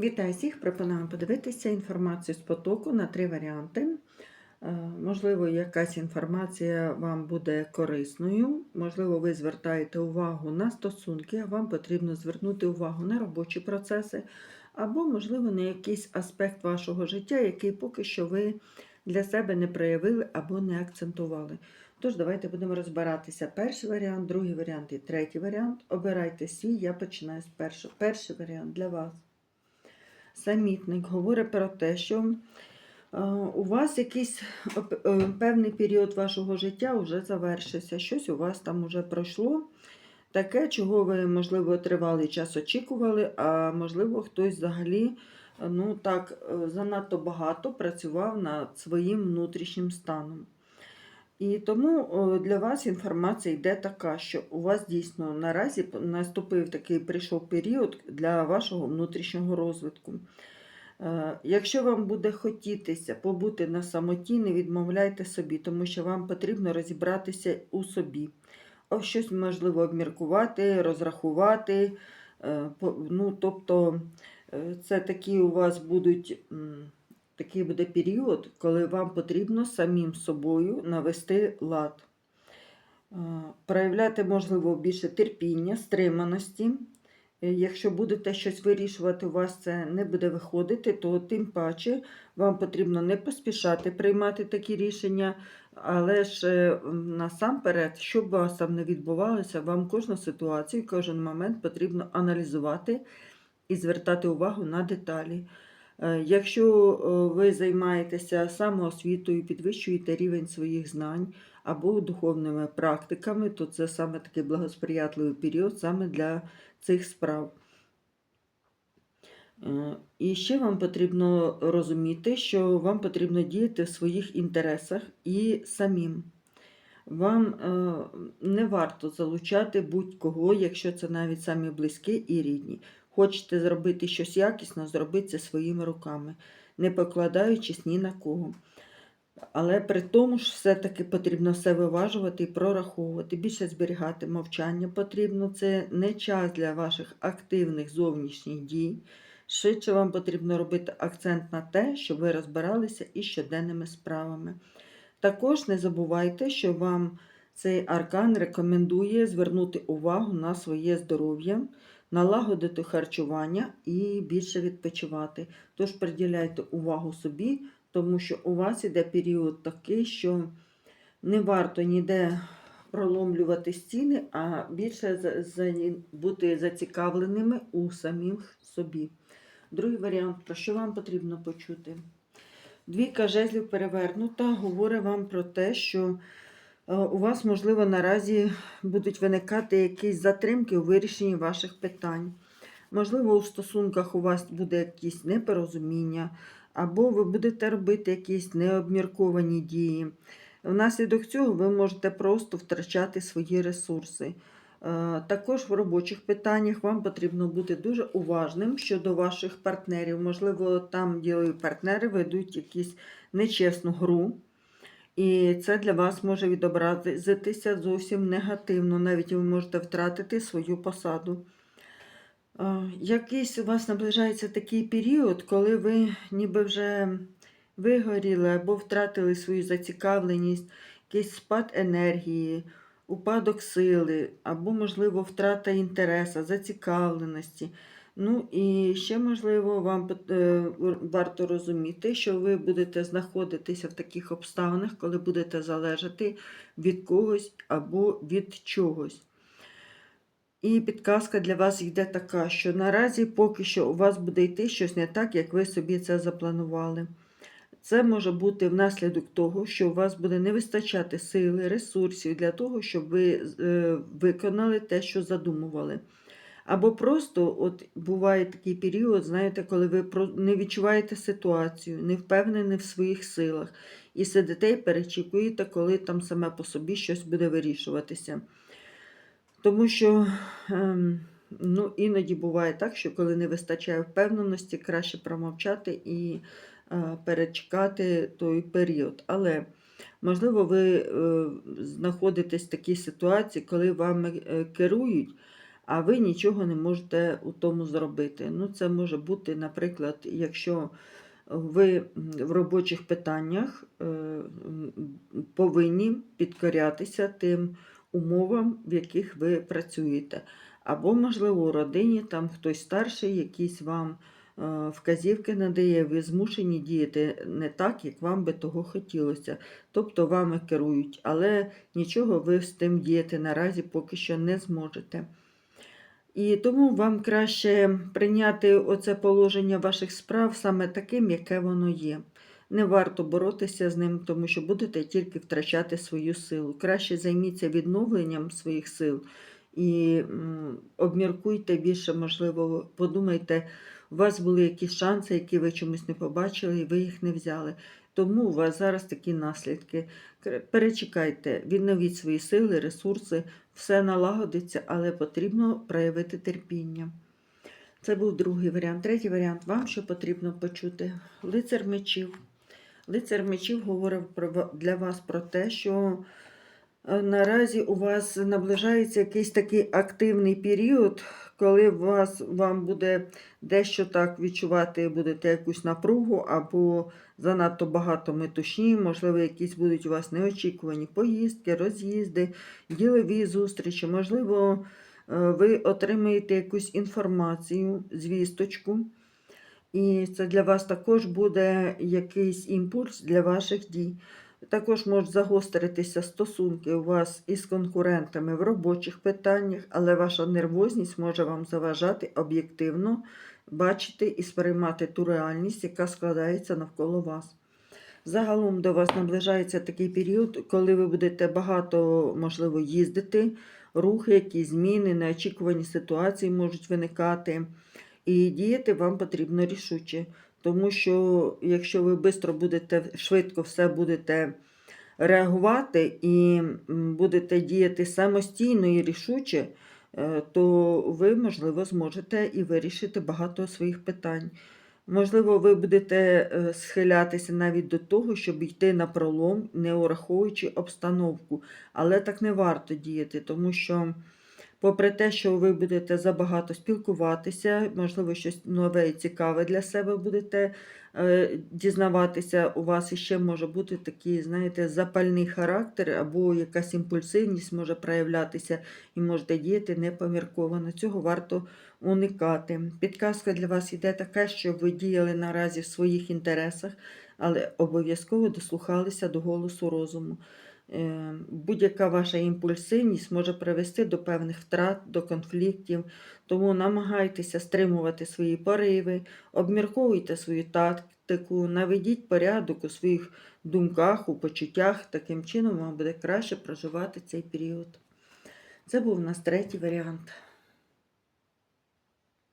Вітаю всіх! Пропоную подивитися інформацію з потоку на три варіанти. Е, Можливо, якась інформація вам буде корисною, можливо, ви звертаєте увагу на стосунки, а вам потрібно звернути увагу на робочі процеси, або, можливо, на якийсь аспект вашого життя, який поки що ви для себе не проявили або не акцентували. Тож, давайте будемо розбиратися. Перший варіант, другий варіант і третій варіант. Обирайте свій, я починаю з першого. Перший варіант для вас самітник говорить про те, що е, у вас якийсь е, певний період вашого життя вже завершився, щось у вас там вже пройшло. Таке, чого ви, можливо, тривалий час очікували, а можливо, хтось взагалі е, ну, так, е, занадто багато працював над своїм внутрішнім станом. І тому для вас інформація йде така, що у вас дійсно наразі наступив такий прийшов період для вашого внутрішнього розвитку. Е, Якщо вам буде хотітися побути на самоті, не відмовляйте собі, тому що вам потрібно розібратися у собі. Щось можливо обміркувати, розрахувати. е, Ну, тобто е, це такі у вас будуть такий буде період, коли вам потрібно самим собою навести лад. Е, Проявляти, можливо, більше терпіння, стриманості. Е, Якщо будете щось вирішувати, у вас це не буде виходити, то тим паче вам потрібно не поспішати приймати такі рішення, але ж е, насамперед, що б у вас там не відбувалося, вам кожну ситуацію, кожен момент потрібно аналізувати і звертати увагу на деталі. Е, Якщо е, ви займаєтеся самоосвітою, підвищуєте рівень своїх знань або духовними практиками, то це саме такий благосприятливий період саме для цих справ. Е, І ще вам потрібно розуміти, що вам потрібно діяти в своїх інтересах і самим. Вам не варто залучати будь-кого, якщо це навіть самі близькі і рідні. Хочете зробити щось якісно, зробіть це своїми руками, не покладаючись ні на кого. Але при тому ж все-таки потрібно все виважувати і прораховувати, більше зберігати мовчання потрібно. Це не час для ваших активних зовнішніх дій. Швидше вам потрібно робити акцент на те, щоб ви розбиралися із щоденними справами. Також не забувайте, що вам цей аркан рекомендує звернути увагу на своє здоров'я, налагодити харчування і більше відпочивати. Тож приділяйте увагу собі, тому що у вас іде період такий, що не варто ніде проломлювати стіни, а більше бути зацікавленими у самих собі. Другий варіант, про що вам потрібно почути? Двійка жезлів перевернута говорить вам про те, що у вас, можливо, наразі будуть виникати якісь затримки у вирішенні ваших питань. Можливо, у стосунках у вас буде якісь непорозуміння, або ви будете робити якісь необмірковані дії. Внаслідок цього ви можете просто втрачати свої ресурси. Е, Також в робочих питаннях вам потрібно бути дуже уважним щодо ваших партнерів. Можливо, там ділові партнери ведуть якусь нечесну гру, і це для вас може відобразитися зовсім негативно. Навіть ви можете втратити свою посаду. Якийсь у вас наближається такий період, коли ви ніби вже вигоріли або втратили свою зацікавленість, якийсь спад енергії, упадок сили, або, можливо, втрата інтересу, зацікавленості. Ну і ще, можливо, вам е, варто розуміти, що ви будете знаходитися в таких обставинах, коли будете залежати від когось або від чогось. І підказка для вас йде така, що наразі поки що у вас буде йти щось не так, як ви собі це запланували. Це може бути внаслідок того, що у вас буде не вистачати сили, ресурсів для того, щоб ви е, виконали те, що задумували. Або просто от буває такий період, знаєте, коли ви не відчуваєте ситуацію, не впевнені в своїх силах, і сидите і перечікуєте, коли там саме по собі щось буде вирішуватися. Тому що ем, ну, іноді буває так, що коли не вистачає впевненості, краще промовчати і е, перечекати той період. Але, можливо, ви е, знаходитесь в такій ситуації, коли вами е, керують, а ви нічого не можете у тому зробити. Ну, це може бути, наприклад, якщо ви в робочих питаннях е, повинні підкорятися тим умовам, в яких ви працюєте. Або, можливо, у родині там хтось старший, якийсь вам е, вказівки надає, ви змушені діяти не так, як вам би того хотілося. Тобто вами керують, але нічого ви з тим діяти наразі поки що не зможете. І тому вам краще прийняти оце положення ваших справ саме таким, яке воно є. Не варто боротися з ним, тому що будете тільки втрачати свою силу. Краще займіться відновленням своїх сил і обміркуйте більше, можливо, подумайте, у вас були якісь шанси, які ви чомусь не побачили, і ви їх не взяли. Тому у вас зараз такі наслідки. Перечекайте, відновіть свої сили, ресурси, все налагодиться, але потрібно проявити терпіння. Це був другий варіант. Третій варіант. Вам що потрібно почути? Лицар мечів. Лицар мечів говорив для вас про те, що наразі у вас наближається якийсь такий активний період, коли вас, вам буде дещо так відчувати, будете якусь напругу або занадто багато метушні, можливо, якісь будуть у вас неочікувані поїздки, роз'їзди, ділові зустрічі, можливо, е, ви отримаєте якусь інформацію, звісточку. І це для вас також буде якийсь імпульс для ваших дій. Також можуть загостритися стосунки у вас із конкурентами в робочих питаннях, але ваша нервозність може вам заважати об'єктивно бачити і сприймати ту реальність, яка складається навколо вас. Загалом до вас наближається такий період, коли ви будете багато, можливо, їздити, рухи, якісь зміни, неочікувані ситуації можуть виникати. І діяти вам потрібно рішуче. Тому що якщо ви швидко будете швидко все будете реагувати і будете діяти самостійно і рішуче, е, то ви, можливо, зможете і вирішити багато своїх питань. Можливо, ви будете е, схилятися навіть до того, щоб йти на пролом, не ураховуючи обстановку. Але так не варто діяти, тому що, попри те, що ви будете забагато спілкуватися, можливо, щось нове і цікаве для себе будете е, дізнаватися, у вас іще може бути такий, знаєте, запальний характер або якась імпульсивність може проявлятися і можете діяти непомірковано. Цього варто уникати. Підказка для вас йде така, щоб ви діяли наразі в своїх інтересах, але обов'язково дослухалися до голосу розуму. Е, Будь-яка ваша імпульсивність може привести до певних втрат, до конфліктів, тому намагайтеся стримувати свої пориви, обмірковуйте свою тактику, наведіть порядок у своїх думках, у почуттях. Таким чином вам буде краще проживати цей період. Це був у нас третій варіант.